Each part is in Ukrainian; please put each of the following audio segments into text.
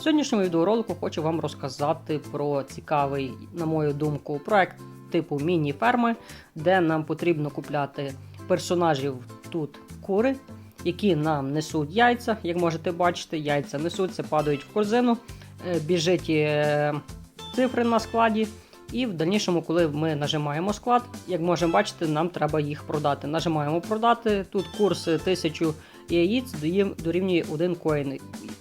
Сьогоднішньому відеоролику хочу вам розказати про цікавий, на мою думку, проект типу міні-ферми, де нам потрібно купляти персонажів тут кури, які нам несуть яйця. Як можете бачити, яйця несуться, падають в корзину, е, біжить е, цифри на складі. І в дальнішому, коли ми нажимаємо склад, як можемо бачити, нам треба їх продати. Нажимаємо продати. Тут курс 1000 яєць дорів- дорівнює 1 коін.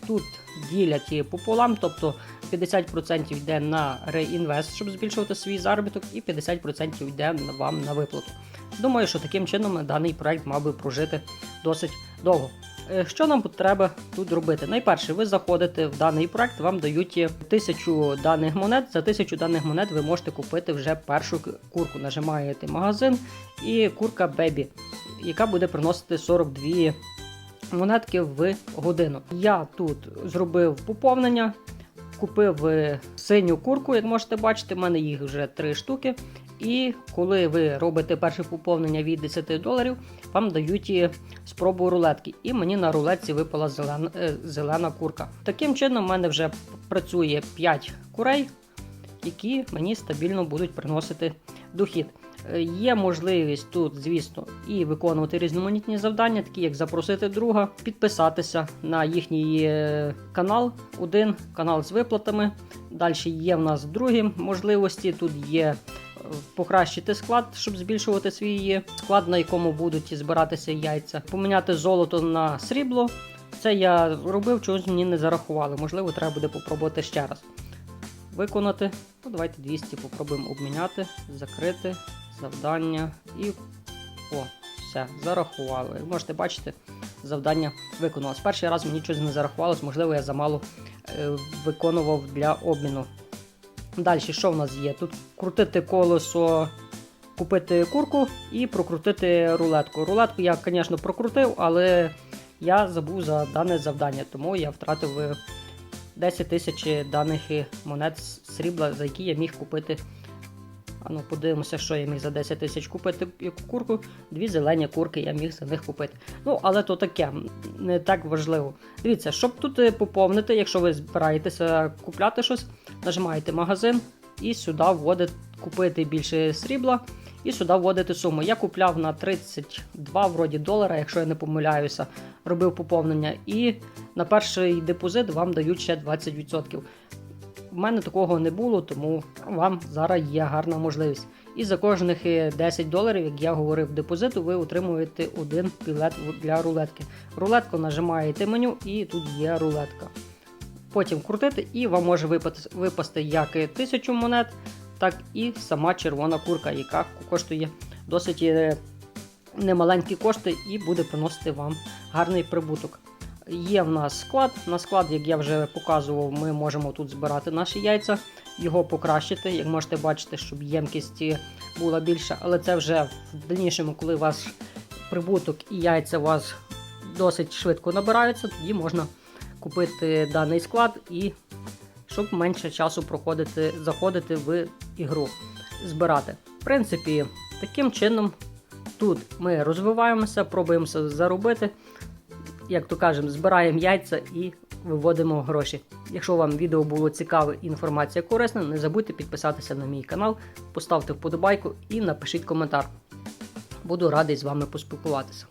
Тут ділять її пополам, тобто 50% йде на реінвест, щоб збільшувати свій заробіток, і 50% йде вам на виплату. Думаю, що таким чином даний проект мав би прожити досить довго. Е, Що нам треба тут робити? Найперше, ви заходите в даний проект, вам дають тисячу даних монет. За тисячу даних монет ви можете купити вже першу курку. Нажимаєте магазин і курка Бебі, яка буде приносити 42 монетки в годину. Я тут зробив поповнення, купив е, синю курку, як можете бачити, в мене їх вже 3 штуки. І коли ви робите перше поповнення від 10 доларів, вам дають спробу рулетки. І мені на рулетці випала зелена, е, зелена курка. Таким чином, в мене вже працює 5 курей, які мені стабільно будуть приносити дохід. Е, Є можливість тут, звісно, і виконувати різноманітні завдання, такі як запросити друга, підписатися на їхній е, канал, один канал з виплатами. Далі є в нас другі можливості. Тут є е, покращити склад, щоб збільшувати свій склад, на якому будуть збиратися яйця, поміняти золото на срібло. Це я робив, чогось мені не зарахували. Можливо, треба буде попробувати ще раз. Виконати. Ну, давайте 200 попробуємо обміняти, закрити завдання і. О, все, зарахували. Як можете бачити, завдання виконалось. Перший раз мені щось не зарахувалось, можливо, я замало е, виконував для обміну. Далі, що в нас є? Тут крутити колесо, купити курку і прокрутити рулетку. Рулетку я, звісно, прокрутив, але я забув за дане завдання, тому я втратив е, 10 тисяч даних монет срібла, за які я міг купити. А ну, подивимося, що я міг за 10 тисяч купити яку курку. Дві зелені курки я міг за них купити. Ну, але то таке, не так важливо. Дивіться, щоб тут е, поповнити, якщо ви збираєтеся купляти щось, нажимаєте магазин і сюди вводите купити більше срібла. І сюди вводити суму. Я купляв на 32 вроді долара, якщо я не помиляюся, робив поповнення. І на перший депозит вам дають ще 20%. У мене такого не було, тому вам зараз є гарна можливість. І за кожних е, 10 доларів, як я говорив, депозиту, ви отримуєте один білет для рулетки. Рулетку нажимаєте меню, і тут є рулетка. Потім крутити, і вам може випасти, як 1000 монет, так і сама червона курка, яка коштує досить е, немаленькі кошти і буде приносити вам гарний прибуток. Є в нас склад. На склад, як я вже показував, ми можемо тут збирати наші яйця, його покращити. Як можете бачити, щоб ємкість була більша, але це вже в дальнішому, коли ваш прибуток і яйця у вас досить швидко набираються, тоді можна купити даний склад і щоб менше часу проходити, заходити в ігру, збирати. В принципі, таким чином тут ми розвиваємося, пробуємося заробити. Як то кажемо, збираємо яйця і виводимо гроші. Якщо вам відео було цікаве і інформація корисна, не забудьте підписатися на мій канал, поставте вподобайку і напишіть коментар. Буду радий з вами поспілкуватися.